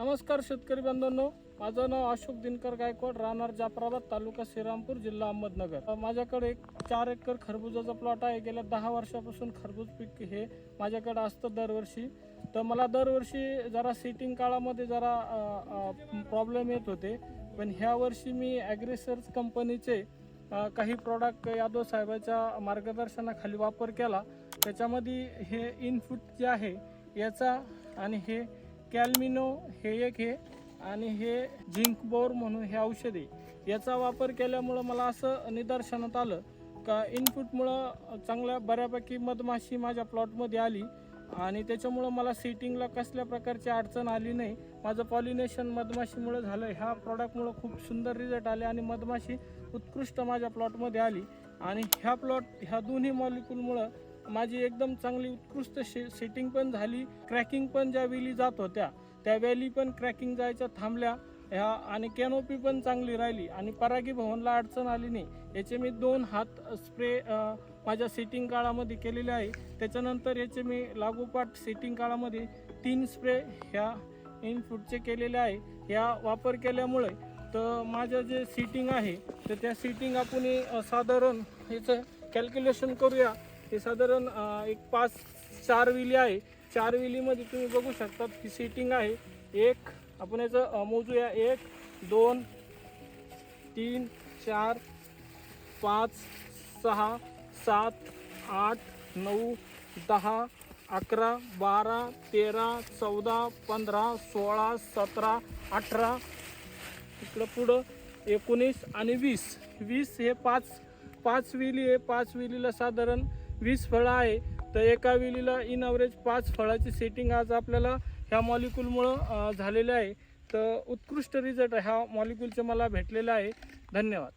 नमस्कार शेतकरी बांधवांनो माझं नाव अशोक दिनकर गायकवाड राहणार जाफराबाद तालुका श्रीरामपूर जिल्हा अहमदनगर. माझ्याकडे एक चार एकर खरबुजाचा प्लॉट आहे. गेल्या दहा वर्षापासून खरबूज पीक हे माझ्याकडे असतं दरवर्षी. तर मला दरवर्षी जरा सिटिंग काळामध्ये जरा प्रॉब्लेम येत होते. पण ह्या वर्षी मी ॲग्रेसर्स कंपनीचे काही प्रॉडक्ट यादव साहेबाच्या मार्गदर्शनाखाली वापर केला. त्याच्यामध्ये हे इनपुट जे आहे याचा आणि हे कॅल्मिनो हे एक हे आणि हे झिंक बोर म्हणून हे औषध. आहे याचा वापर केल्यामुळं मला असं निदर्शनात आलं का इनपुटमुळं चांगल्या बऱ्यापैकी मधमाशी माझ्या प्लॉटमध्ये आली आणि त्याच्यामुळं मला सिटिंगला कसल्या प्रकारची अडचण आली नाही. माझं पॉलिनेशन मधमाशीमुळं झालं ह्या प्रॉडक्टमुळं खूप सुंदर रिझल्ट आले आणि मधमाशी उत्कृष्ट माझ्या प्लॉटमध्ये आली. आणि ह्या प्लॉट ह्या दोन्ही मॉलिक्यूलमुळं माझी एकदम चांगली उत्कृष्ट शे सेटिंग पण झाली क्रॅकिंग पण ज्या वेली जात होत्या त्या वेली पण क्रॅकिंग जायच्या थांबल्या. ह्या आणि कॅनोपी पण चांगली राहिली आणि परागी भवनला अडचण आली नाही. याचे मी दोन हात स्प्रे माझ्या सेटिंग काळामध्ये केलेले आहे. त्याच्यानंतर याचे मी लागोपाठ सेटिंग काळामध्ये तीन स्प्रे ह्या इनफूडचे केलेले आहे. ह्या वापर केल्यामुळे तर माझं जे सीटिंग आहे तर त्या सीटिंग आपण साधारण याचं कॅल्क्युलेशन करूया. हे साधारण एक पाच चार विली आहे. चार विलीमध्ये तुम्ही बघू शकता ही सीटिंग आहे. एक आपण याचं अ, मोजूया. एक दोन तीन चार पाच सहा सात आठ नऊ दहा अकरा बारा तेरा चौदा पंधरा सोळा सतरा अठरा इकडं पुढं एकोणीस आणि वीस. वीस हे पाच पाच विली आहे. पाच विलीला साधारण वीस फळं आहे. तर एका विलीला इन अवरेज पाच फळाची सेटिंग आज आपल्याला ह्या मॉलिक्यूलमुळं झालेलं आहे. तर उत्कृष्ट रिझल्ट ह्या मॉलिक्यूलचे मला भेटलेलं आहे. धन्यवाद.